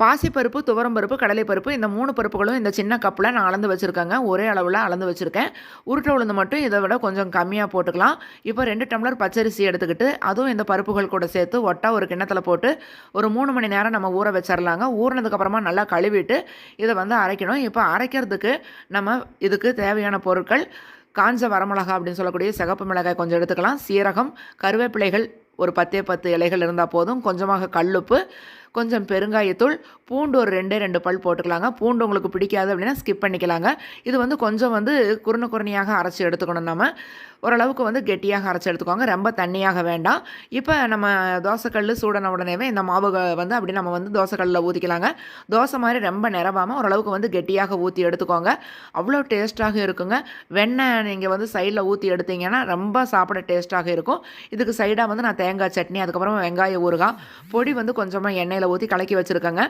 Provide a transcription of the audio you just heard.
பாசிப்பருப்பு துவரம்பருப்பு கடலைப்பருப்பு இந்த மூணு பருப்புகளும் இந்த சின்ன கப்பில் நான் அளந்து வச்சுருக்கேங்க. ஒரே அளவில் அளந்து வச்சுருக்கேன். உருட்டை உளுந்து மட்டும் இதை விட கொஞ்சம் கம்மியாக போட்டுக்கலாம். இப்போ ரெண்டு டம்ளர் பச்சரிசி எடுத்துக்கிட்டு அதுவும் இந்த பருப்புகள் கூட சேர்த்து ஒட்டா ஒரு கிண்ணத்தில் போட்டு ஒரு மூணு மணி நேரம் நம்ம ஊற வச்சிடலாங்க ஊறினதுக்கப்புறமா நல்லா கழுவிட்டு இதை வந்து அரைக்கணும். இப்போ அரைக்கிறதுக்கு நம்ம இதுக்கு தேவையான பொருட்கள் காஞ்ச வரமிளகா அப்படின்னு சொல்லக்கூடிய சிகப்பு மிளகாய் கொஞ்சம் எடுத்துக்கலாம். சீரகம் கருவேப்பிலைகள் ஒரு பத்தே பத்து இலைகள் இருந்தால் போதும். கொஞ்சமாக கல்லுப்பு கொஞ்சம் பெருங்காயத்தூள் பூண்டு ஒரு ரெண்டே ரெண்டு பல் போட்டுக்கலாங்க. பூண்டு உங்களுக்கு பிடிக்காது அப்படின்னா ஸ்கிப் பண்ணிக்கலாங்க. இது வந்து கொஞ்சம் வந்து குறுன குறுனியாக அரைச்சி எடுத்துக்கணும் நம்ம ஓரளவுக்கு வந்து கெட்டியாக அரைச்சி எடுத்துக்கோங்க. ரொம்ப தண்ணியாக வேண்டாம். இப்போ நம்ம தோசைக்கல் சூடான உடனேவே இந்த மாவு வந்து அப்படி நம்ம வந்து தோசைக்கல்லில் ஊற்றிக்கலாங்க தோசை மாதிரி ரொம்ப நிரவாமல் ஓரளவுக்கு வந்து கெட்டியாக ஊற்றி எடுத்துக்கோங்க. அவ்வளோ டேஸ்ட்டாக இருக்குங்க. வெண்ணெய் நீங்கள் வந்து சைடில் ஊற்றி எடுத்தீங்கன்னா ரொம்ப சாப்பிட டேஸ்ட்டாக இருக்கும். இதுக்கு சைடாக வந்து நான் தேங்காய் சட்னி அதுக்கப்புறம் வெங்காய ஊறுகாய் பொடி வந்து கொஞ்சமாக எண்ணெயில் ஊற்றி கலக்கி வச்சுருக்கேங்க.